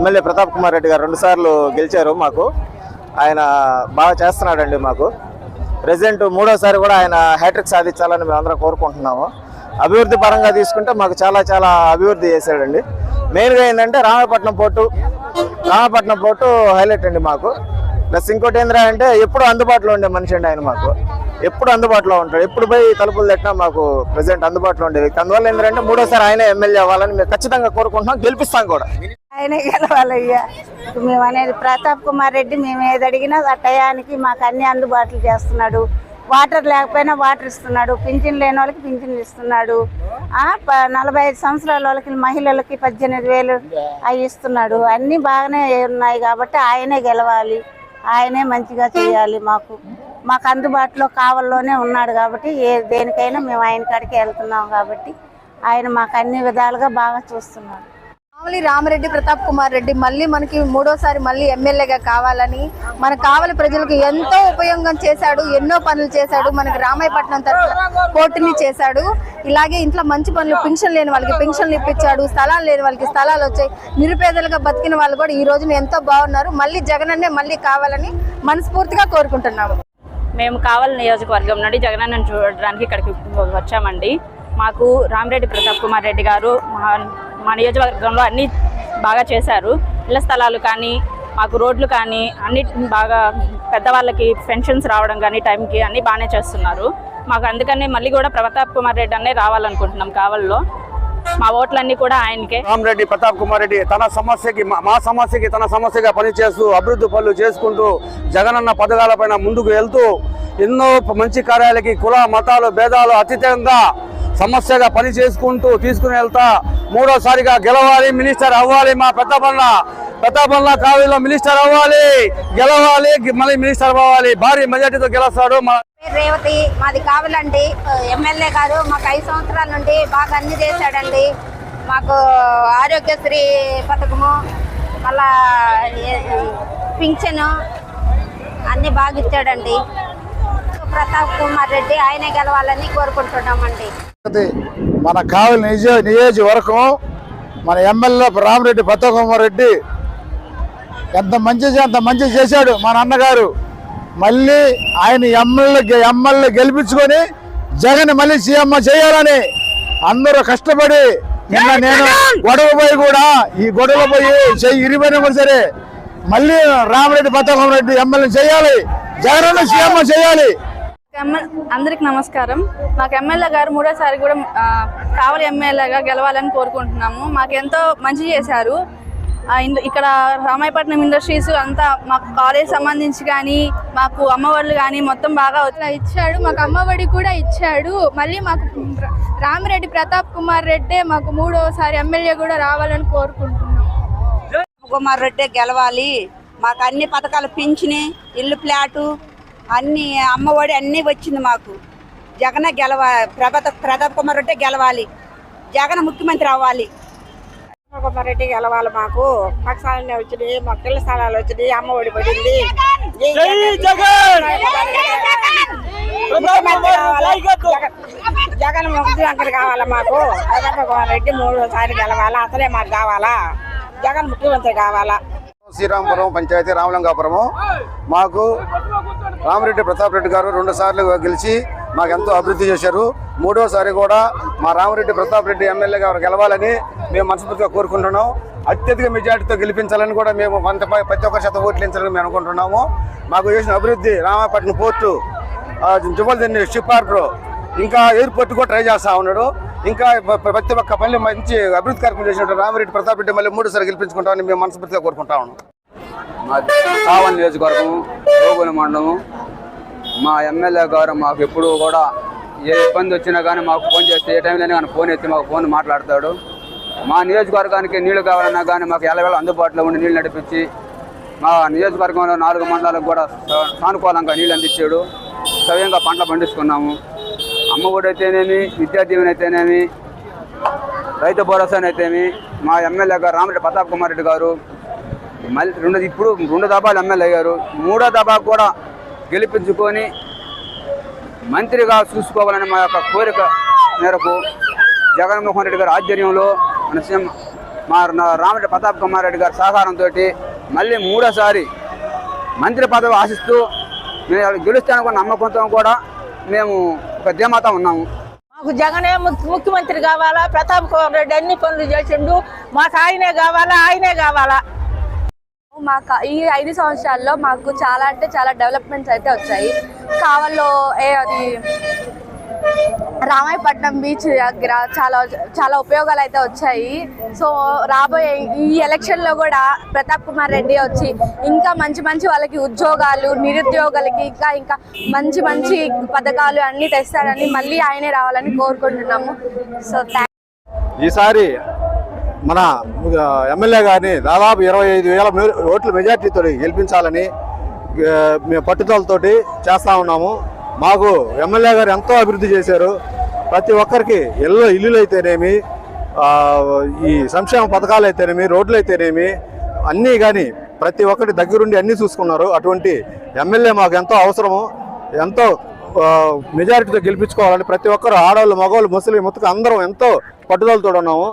MLA Pratap Kumar Reddy గారు రెండుసార్లు గెలిచారు మాకు. ఆయన బాగా చేస్తున్నాడండి మాకు. ప్రెసిడెంట్ మూడోసారి కూడా ఆయన హ్యాట్రిక్ సాధించాలని మేము కోరుకుంటున్నాము. అభివృద్ధి పరంగా తీసుకుంటే మాకు చాలా చాలా అభివృద్ధి చేశాడండి. మెయిన్గా ఏంటంటే Ramapatnam port Ramapatnam port highlight అండి మాకు. ప్లస్ ఇంకోటి ఏంద్రా అంటే ఎప్పుడు అందుబాటులో ఉండే మనిషి అండి ఆయన మాకు. ఎప్పుడు అందుబాటులో ఉంటాడు. ఎప్పుడు పోయి తలుపులు తట్టినా మాకు ప్రజెంట్ అందుబాటులో ఉండే వ్యక్తి. అందువల్ల ఏంటంటే మూడోసారి ఆయన ఎమ్మెల్యే అవ్వాలని మేము ఖచ్చితంగా కోరుకుంటున్నాం. గెలిపిస్తాం కూడా. ఆయన గెలవాలయ్యా మేము అనేది ప్రతాప్ కుమార్ రెడ్డి మేము ఏది అడిగినా ఆ టయానికి మాకు అన్ని అందుబాటులు చేస్తున్నాడు. వాటర్ లేకపోయినా వాటర్ ఇస్తున్నాడు. పింఛన్ లేని వాళ్ళకి పింఛన్ ఇస్తున్నాడు. ప- నలభై ఐదు సంవత్సరాల వాళ్ళకి మహిళలకి పద్దెనిమిది వేలు అవి ఇస్తున్నాడు. అన్నీ బాగానే ఉన్నాయి కాబట్టి ఆయనే గెలవాలి. ఆయనే మంచిగా చేయాలి మాకు. మాకు అందుబాటులో కావల్లోనే ఉన్నాడు కాబట్టి ఏ దేనికైనా మేము ఆయన కాడికి వెళ్తున్నాం కాబట్టి ఆయన మాకు అన్ని విధాలుగా బాగా చూస్తున్నాడు. కావలి రామరెడ్డి ప్రతాప్ కుమార్ రెడ్డి మళ్ళీ మనకి మూడోసారి మళ్ళీ ఎమ్మెల్యేగా కావాలని మన కావలి ప్రజలకు ఎంతో ఉపయోగం చేశాడు ఎన్నో పనులు చేశాడు మనకి రామాయపట్నం తరఫున పోటీని చేశాడు. ఇలాగే ఇంట్లో మంచి పనులు పెన్షన్ లేని వాళ్ళకి పెన్షన్లు ఇప్పించాడు స్థలాలు లేని వాళ్ళకి స్థలాలు వచ్చాయి. నిరుపేదలుగా బతికిన వాళ్ళు కూడా ఈ రోజున ఎంతో బాగున్నారు. మళ్ళీ జగనన్నే మళ్ళీ కావాలని మనస్ఫూర్తిగా కోరుకుంటున్నాము. మేము కావాలి నియోజకవర్గం నుండి జగనన్నను చూడడానికి ఇక్కడికి వచ్చామండి. మాకు రామిరెడ్డి ప్రతాప్ కుమార్ రెడ్డి గారు మా నియోజకవర్గంలో అన్నీ బాగా చేశారు. ఇళ్ళ స్థలాలు కానీ మాకు రోడ్లు కానీ అన్ని బాగా పెద్దవాళ్ళకి పెన్షన్స్ రావడం కానీ టైంకి అన్నీ బాగానే చేస్తున్నారు. మాకు అందుకనే మళ్ళీ కూడా ప్రతాప్ కుమార్ రెడ్డి అనే రావాలనుకుంటున్నాం కావల్లో. మా ఓట్లన్నీ కూడా ఆయనకే. రామరెడ్డి ప్రతాప్ కుమార్ రెడ్డి తన సమస్యకి మా- మా సమస్యకి తన సమస్యగా పనిచేస్తూ అభివృద్ధి పనులు చేసుకుంటూ జగనన్న పథకాలపైన ముందుకు వెళ్తూ ఎన్నో మంచి కార్యాలకి కుల మతాలు భేదాలు అతీతంగా సమస్యగా పని చేసుకుంటూ తీసుకుని వెళ్తా. మూడోసారిగా గెలవాలి మినిస్టర్ అవ్వాలి మా పెద్దపల్ల. పెద్దపల్ల కావిలో మినిస్టర్ అవ్వాలి గెలవాలి మళ్ళీ మినిస్టర్ అవ్వాలి. భారీ మెజార్టీతో గెలుస్తాడు మా రేవతి మాది కావాలండి. ఎమ్మెల్యే గారు మాకు ఐదు సంవత్సరాల నుండి బాగా అన్ని చేశాడండి. మాకు ఆరోగ్యశ్రీ పథకము మళ్ళా పింఛను అన్ని బాగా ఇచ్చాడండి. ప్రతాప్ కుమార్ రెడ్డి ఆయనే గెలవాలని కోరుకుంటున్నామండి. మన కావలి నియోజ నియోజకవర్గం మన ఎమ్మెల్యే రామరెడ్డి రెడ్డి ఎంత మంచి అంత మంచి చేశాడు మన అన్నగారు. మళ్ళీ ఆయన ఎమ్మెల్యే ఎమ్మెల్యే గెలిపించుకొని జగన్ మళ్ళీ సీఎం చేయాలని అందరూ కష్టపడి నిన్న నేను గొడవ పోయి కూడా ఈ గొడవ పోయి చెయ్యి ఇరిపోయినా కూడా సరే మళ్ళీ రామరెడ్డి రెడ్డి ఎమ్మెల్యే చేయాలి. జగన్ సీఎం చేయాలి. అందరికి నమస్కారం. మాకు ఎమ్మెల్యే గారు మూడోసారి కూడా కావలి ఎమ్మెల్యేగా గెలవాలని కోరుకుంటున్నాము. మాకు ఎంతో మంచి చేశారు. ఇక్కడ రామాయపట్నం ఇండస్ట్రీస్ అంతా మాకు కాలేజ్ సంబంధించి కానీ మాకు అమ్మఒడులు కానీ మొత్తం బాగా ఇచ్చాడు. మాకు అమ్మఒడి కూడా ఇచ్చాడు. మళ్ళీ మాకు రామిరెడ్డి ప్రతాప్ కుమార్ రెడ్డే మాకు మూడోసారి ఎమ్మెల్యే కూడా రావాలని కోరుకుంటున్నాం. కుమార్ రెడ్డి గెలవాలి. మాకు అన్ని పథకాలు పింఛని ఇల్లు ఫ్లాటు అన్ని అమ్మఒడి అన్నీ వచ్చింది మాకు. జగన్ గెలవ ప్రభత ప్రతాప్ కుమార్ రెడ్డి గెలవాలి. జగన్ ముఖ్యమంత్రి అవ్వాలి. కుమార్ రెడ్డి గెలవాలి మాకు. మాకు స్థలాలు వచ్చినాయి మాకు ఇళ్ళ స్థలాలు వచ్చినాయి అమ్మ ఒడి పడింది. జగన్- జగన్! ముఖ్యమంత్రి కావాలా? మాకు? ప్రతాప్ కుమార్ రెడ్డి మూడోసారి గెలవాలా? అసలే మాకు కావాలా? జగన్ ముఖ్యమంత్రి కావాలా? శ్రీరామపురం పంచాయతీ రామలింగాపురము. మాకు రామరెడ్డి ప్రతాప్ రెడ్డి గారు రెండు సార్లు గెలిచి మాకు ఎంతో అభివృద్ధి చేశారు. మూడోసారి కూడా మా రామరెడ్డి ప్రతాప్ రెడ్డి ఎమ్మెల్యే గారు గెలవాలని మేము మనస్ఫూర్తిగా కోరుకుంటున్నాం. అత్యధిక మెజార్టీతో గెలిపించాలని కూడా మేము వంద ప్రతి ఒక్క శాతం ఓట్లించాలని మేము అనుకుంటున్నాము. మాకు చేసిన అభివృద్ధి రామాపట్నం పోర్టు జువల్దని షిప్ హార్బర్ ఇంకా ఎయిర్పోర్ట్ కూడా ట్రై చేస్తూ ఉన్నాడు. ఇంకా ప్రతి ఒక్క పనులు మంచి అభివృద్ధి కార్యక్రమం చేసినట్టు రామరెడ్డి ప్రతాప్ రెడ్డి మళ్ళీ మూడుసారి గెలిపించుకుంటామని మేము మనస్ఫూర్తిగా కోరుకుంటా ఉన్నాం. మాది నియోజకవర్గం. రోగుల మండలము మా ఎమ్మెల్యే గారు మాకు ఎప్పుడు కూడా ఏ ఇబ్బంది వచ్చినా కానీ మాకు ఫోన్ చేస్తే ఏ టైంలోనే కానీ ఫోన్ ఎత్తి మాకు ఫోన్ మాట్లాడతాడు. మా నియోజకవర్గానికి నీళ్ళు కావాలన్నా కానీ మాకు ఎలవేళ అందుబాటులో ఉండి నీళ్ళు నడిపించి మా నియోజకవర్గంలో నాలుగు మండలాలకు కూడా సానుకూలంగా నీళ్ళు అందించాడు. సవ్యంగా పంటలు పండిస్తున్నాము. అమ్మ ఒడి అయితేనేమి విద్యా దీవెన అయితేనేమి రైతు భరోసానైతేమి మా ఎమ్మెల్యే గారు రామరెడ్డి ప్రతాప్ కుమార్ రెడ్డి గారు మళ్ళీ రెండు ఇప్పుడు రెండు దఫాలు ఎమ్మెల్యే అయ్యారు మూడో దాబా కూడా గెలిపించుకొని మంత్రిగా చూసుకోవాలని మా యొక్క కోరిక మేరకు జగన్మోహన్ రెడ్డి గారి ఆధ్వర్యంలో మన సీఎం మా రామరెడ్డి ప్రతాప్ కుమార్ రెడ్డి గారి సహకారంతో మళ్ళీ మూడోసారి మంత్రి పదవి ఆశిస్తూ మేము గెలుస్తానుకున్న నమ్మకంతో కూడా మేము ఒక ధీమాతో ఉన్నాము. మాకు జగనే ముఖ్యమంత్రి కావాలా ప్రతాప్ కుమార్ రెడ్డి అన్ని పనులు చేసిండు మాకు ఆయనే కావాలా ఆయనే కావాలా. మాకు ఈ ఐదు సంవత్సరాల్లో మాకు చాలా అంటే చాలా డెవలప్మెంట్స్ అయితే వచ్చాయి. కావల్లో ఏ అది రామాయపట్నం బీచ్ దగ్గర చాలా చాలా ఉపయోగాలు అయితే వచ్చాయి. సో రాబోయే ఈ ఎలక్షన్లో కూడా ప్రతాప్ కుమార్ రెడ్డి వచ్చి ఇంకా మంచి మంచి వాళ్ళకి ఉద్యోగాలు నిరుద్యోగులకి ఇంకా ఇంకా మంచి మంచి పథకాలు అన్నీ తెస్తారని మళ్ళీ ఆయనే రావాలని కోరుకుంటున్నాము. సో థ్యాంక్ ఈసారి మన ఎమ్మెల్యే గారిని దాదాపు ఇరవై ఐదు వేల ఓట్ల మెజార్టీతో గెలిపించాలని మేము పట్టుదలతోటి చేస్తూ ఉన్నాము. మాకు ఎమ్మెల్యే గారు ఎంతో అభివృద్ధి చేశారు. ప్రతి ఒక్కరికి ఇల్లు ఇల్లులు అయితేనేమి ఈ సంక్షేమ పథకాలు అయితేనేమి రోడ్లు అయితేనేమి అన్నీ కానీ ప్రతి ఒక్కటి దగ్గరుండి అన్నీ చూసుకున్నారు. అటువంటి ఎమ్మెల్యే మాకు ఎంతో అవసరము. ఎంతో మెజారిటీతో గెలిపించుకోవాలని ప్రతి ఒక్కరు ఆడవాళ్ళు మగవాళ్ళు ముసలి మొత్తం అందరం ఎంతో పట్టుదలతో ఉన్నాము